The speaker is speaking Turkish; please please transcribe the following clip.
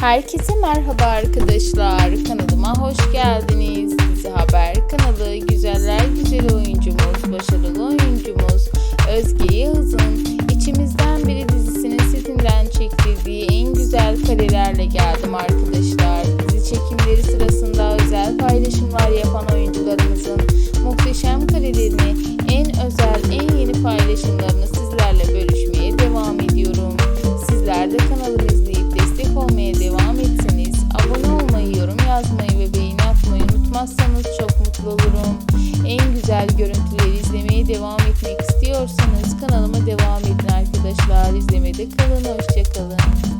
Herkese merhaba arkadaşlar. Kanalıma hoş geldiniz. Dizi Haber kanalı güzeller güzel oyuncumuz, başarılı oyuncumuz Özge Yağız'ın İçimizden Biri dizisinin setinden çektirdiği en güzel karelerle geldim arkadaşlar. Dizi çekimleri sırasında özel paylaşımlar yapan oyuncularımızın muhteşem karelerini en özel, en yeni paylaşımları istiyorsanız çok mutlu olurum. En güzel görüntüleri izlemeye devam etmek istiyorsanız kanalıma devam edin arkadaşlar. İzlemede kalın, hoşçakalın.